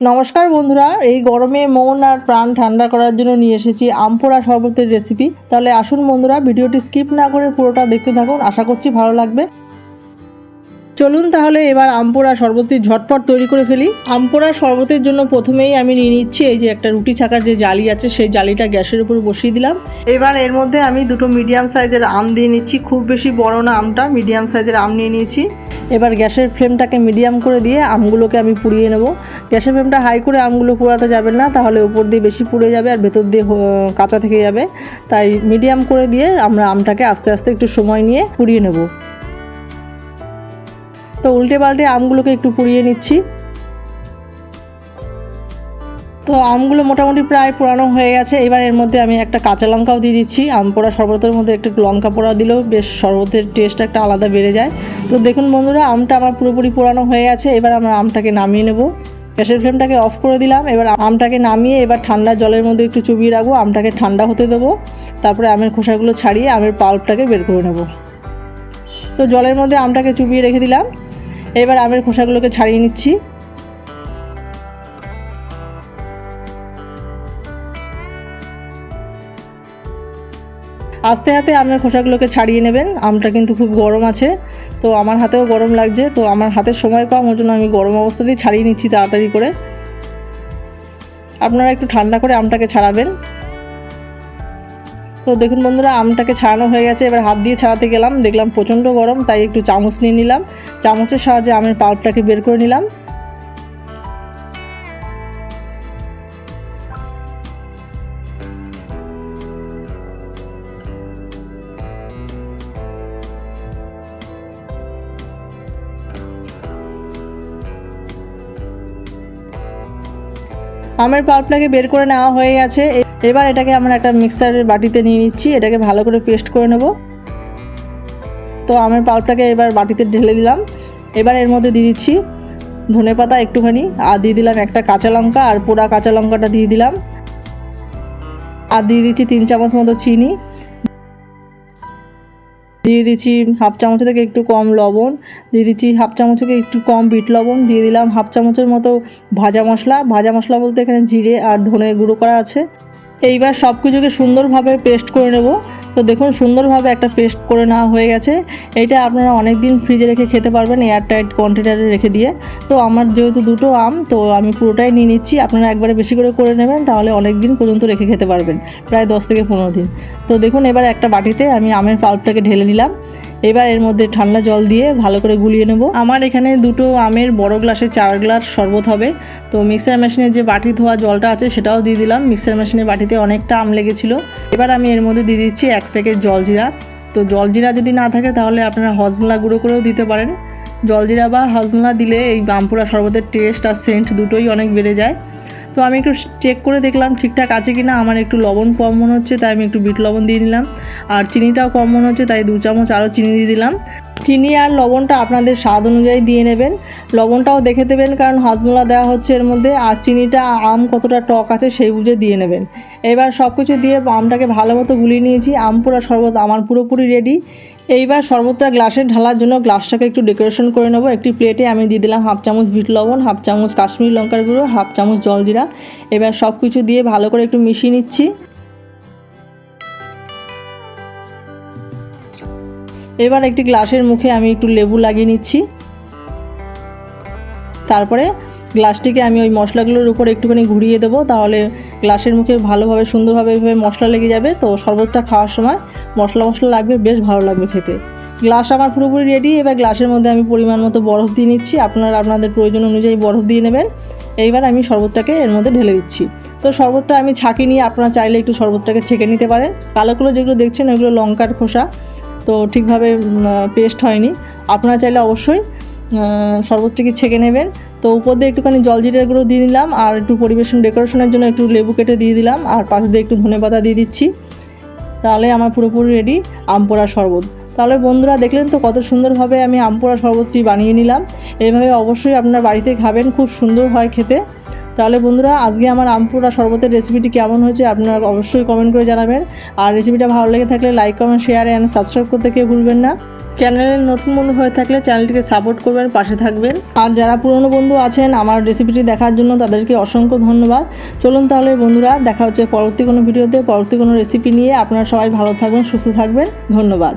নমস্কার বন্ধুরা, এই গরমে মন আর প্রাণ ঠান্ডা করার জন্য নিয়ে এসেছি আমপোড়া শরবতের রেসিপি তাহলে আসুন বন্ধুরা, ভিডিওটি স্কিপ না করে পুরোটা দেখতে থাকুন, আশা করছি ভালো লাগবে। চলুন তাহলে এবার আমপোড়া শরবতটি ঝটপট তৈরি করে ফেলি। আমপোড়া শরবতের জন্য প্রথমেই আমি নিয়ে নিচ্ছি এই যে একটা রুটি ছাকার যে জালি আছে, সেই জালিটা গ্যাসের উপর বসিয়ে দিলাম। এবার এর মধ্যে আমি দুটো মিডিয়াম সাইজের আম দিয়ে নিচ্ছি, খুব বেশি বড় না আমটা মিডিয়াম সাইজের আম নিয়ে নিয়েছি। এবার গ্যাসের ফ্লেমটাকে মিডিয়াম করে দিয়ে আমগুলোকে আমি পুড়িয়ে নেব। গ্যাসের ফ্লেমটা হাই করে আমগুলো পোড়াতে যাবেন না, তাহলে উপর দিয়ে বেশি পুড়ে যাবে আর ভেতর দিয়ে কাঁচা থেকে যাবে। তাই মিডিয়াম করে দিয়ে আমরা আমটাকে আস্তে আস্তে একটু সময় নিয়ে পুড়িয়ে নেব। তো উল্টে পাল্টে আমগুলোকে একটু পুড়িয়ে নিচ্ছি। তো আমগুলো মোটামুটি প্রায় পুরানো হয়ে গেছে। এবার এর মধ্যে আমি একটা কাঁচা লঙ্কাও দিয়ে দিচ্ছি। আম পোড়া শরবতের মধ্যে একটু লঙ্কা পোড়া দিলেও বেশ শরবতের টেস্ট একটা আলাদা বেড়ে যায়। তো দেখুন বন্ধুরা, আমটা আমার পুরোপুরি পুরানো হয়ে গেছে। এবার আমরা আমটাকে নামিয়ে নেব। গ্যাসের ফ্লেমটাকে অফ করে দিলাম। এবার আমটাকে নামিয়ে এবার ঠান্ডা জলের মধ্যে একটু চুবিয়ে রাখব। আমটাকে ঠান্ডা হতে দেবো। তারপরে আমের খোসাগুলো ছাড়িয়ে আমের পাল্পটাকে বের করে নেব। তো জলের মধ্যে আমটাকে চুবিয়ে রেখে দিলাম। এবার আমের খোসাগুলোকে ছাড়িয়ে নিচ্ছি। আস্তে হাতে আমের খোসাগুলোকে ছাড়িয়ে নেবেন। আমটা কিন্তু খুব গরম আছে। তো আমার হাতেও গরম লাগছে। তো আমার হাতের সময় কম, ওর জন্য আমি গরম অবস্থাতেই ছাড়িয়ে নিচ্ছি তাড়াতাড়ি করে। আপনারা একটু ঠান্ডা করে আমটাকে ছাড়াবেন। তো দেখুন বন্ধুরা, আমটাকে ছাড়ানো হয়ে গেছে। এবার হাত দিয়ে ছাড়াতে গেলাম। দেখলাম প্রচণ্ড গরম, তাই একটু চামচ নিয়ে নিলাম। চামচের সাহায্যে আমের পাল্পটাকে বের করে নিলাম। আমের পাল্পটাকে বের করে নেওয়া হয়ে গেছে। এবার এটাকে আমরা একটা মিক্সারের বাটিতে নিয়ে নিচ্ছি। এটাকে ভালো করে পেস্ট করে নেব। তো আমের পাল্পটাকে এবার বাটিতে ঢেলে দিলাম। এবার এর মধ্যে দিয়ে দিচ্ছি ধনে পাতা একটুখানি। আর দিয়ে দিলাম একটা কাঁচা লঙ্কা আর পোড়া কাঁচা লঙ্কাটা দিয়ে দিলাম। আর দিয়ে দিচ্ছি তিন চামচ মতো চিনি। দিয়ে দিচ্ছি হাফ চামচ থেকে একটু কম লবণ, দিয়ে দিচ্ছি হাফ চামচ থেকে একটু কম বিট লবণ, দিয়ে দিলাম হাফ চামচের মতো ভাজা মশলা। ভাজা মশলা বলতে এখানে জিরে আর ধনে গুঁড়ো করা আছে। এইবার সব কিছুকে সুন্দরভাবে পেস্ট করে নেব। তো দেখুন, সুন্দরভাবে একটা পেস্ট করে নেওয়া হয়ে গেছে। এটা আপনারা অনেক দিন ফ্রিজে রেখে খেতে পারবেন এয়ার টাইট কন্টেনারে রেখে দিয়ে। তো আমার যেহেতু দুটো আম, তো আমি পুরোটাই নিয়ে নিচ্ছি। আপনারা একবারে বেশি করে করে নেবেন, তাহলে অনেক দিন পর্যন্ত রেখে খেতে পারবেন, প্রায় দশ থেকে পনেরো দিন। তো দেখুন, এবার একটা বাটিতে আমি আমের পাল্পটাকে ঢেলে নিলাম। এবার এর মধ্যে ঠান্ডা জল দিয়ে ভালো করে গুলিয়ে নেব। আমার এখানে দুটো আমের বড় গ্লাসে চার গ্লাস শরবত হবে। তো মিক্সার মেশিনে যে বাটি ধোয়া জলটা আছে, সেটাও দিয়ে দিলাম। মিক্সার মেশিনের বাটিতে অনেকটা আম লেগেছিল। এবার আমি এর মধ্যে দিয়ে দিচ্ছি এক প্যাকেট জলজিরা। তো জলজিরা যদি না থাকে, তাহলে আপনারা হজমলা গুঁড়ো করেও দিতে পারেন। জলজিরা বা হজমলা দিলে এই বামপুরা শরবতের টেস্ট আর সেন্ট দুটোই অনেক বেড়ে যায়। তো আমি একটু চেক করে দেখলাম ঠিকঠাক আছে কি না আমার একটু লবণ কম মনে হচ্ছে, তাই আমি একটু বিট লবণ দিয়ে নিলাম। আর চিনিটাও কম মনে হচ্ছে, তাই দু চামচ আরও চিনি দিয়ে দিলাম। চিনি আর লবণটা আপনাদের স্বাদ অনুযায়ী দিয়ে নেবেন। লবণটাও দেখে দেবেন, কারণ হজমোলা দেওয়া হচ্ছে এর মধ্যে, আর চিনিটা আম কতটা টক আছে সেই বুঝে দিয়ে নেবেন। এবার সব কিছু দিয়ে আমটাকে ভালো মতো গুলিয়ে নিয়েছি, আম পুরা শরবত আমার পুরোপুরি রেডি এইবার শরবতটা গ্লাসে ঢালার জন্য গ্লাসটাকে একটু ডেকোরেশন করে নেব। একটি প্লেটে আমি দিয়ে দিলাম হাফ চামচ ভিট লবণ, হাফ চামচ কাশ্মীরি লঙ্কার গুঁড়ো, হাফ চামচ জলজিরা। এবার সব কিছু দিয়ে ভালো করে একটু মিশিয়ে নিচ্ছি। এবার একটি গ্লাসের মুখে আমি একটু লেবু লাগিয়ে নিচ্ছি। তারপরে গ্লাসটিকে আমি ওই মশলাগুলোর উপর একটুখানি ঘুরিয়ে দেবো, তাহলে গ্লাসের মুখে ভালোভাবে, সুন্দরভাবে এভাবে মশলা লেগে যাবে। তো শরবতটা খাওয়ার সময় মশলা মশলা লাগবে, বেশ ভালো লাগবে খেতে। গ্লাস আমার পুরোপুরি রেডি এবার গ্লাসের মধ্যে আমি পরিমাণ মতো বরফ দিয়ে নিচ্ছি। আপনারা আপনাদের প্রয়োজন অনুযায়ী বরফ দিয়ে নেবেন। এইবার আমি শরবতটাকে এর মধ্যে ঢেলে দিচ্ছি। তো শরবতটা আমি ছাঁকি নিয়ে আপনারা চাইলে একটু শরবতটাকে ছেঁকে নিতে পারেন। কালো কালো যেগুলো দেখছেন, ওইগুলো লঙ্কার খোসা। তো ঠিকভাবে পেস্ট হয়নি। আপনারা চাইলে অবশ্যই শরবতটিকে ছেঁকে নেবেন। তো উপর দিয়ে একটুখানি জলজিরা গুঁড়ো দিয়ে দিলাম আর একটু পরিবেশন ডেকোরেশনের জন্য একটু লেবু কেটে দিয়ে দিলাম, আর পাশে দিয়ে একটু ধনে পাতা দিয়ে দিচ্ছি। তাহলে আমার পুরোপুরি রেডি আমপোড়া শরবত। তাহলে বন্ধুরা, দেখলেন তো কত সুন্দরভাবে আমি আমপোড়া শরবতটি বানিয়ে নিলাম। এইভাবে অবশ্যই আপনার বাড়িতে খাবেন, খুব সুন্দর হয় খেতে। তাহলে বন্ধুরা, আজকে আমার আমপুরা শরবতের রেসিপিটি কেমন হয়েছে আপনারা অবশ্যই কমেন্ট করে জানাবেন। আর রেসিপিটা ভালো লেগে থাকলে like comment share and subscribe করতে কেউ ভুলবেন না। চ্যানেলের নতুন বন্ধু হয়ে থাকলে চ্যানেলটিকে সাপোর্ট করবেন, পাশে থাকবেন। আর যারা পুরনো বন্ধু আছেন, আমার রেসিপিটি দেখার জন্য তাদেরকে অসংখ্য ধন্যবাদ। চলুন তাহলে বন্ধুরা, দেখা হচ্ছে পরবর্তী কোনো ভিডিওতে পরবর্তী কোনো রেসিপি নিয়ে। আপনারা সবাই ভালো থাকবেন, সুস্থ থাকবেন। ধন্যবাদ।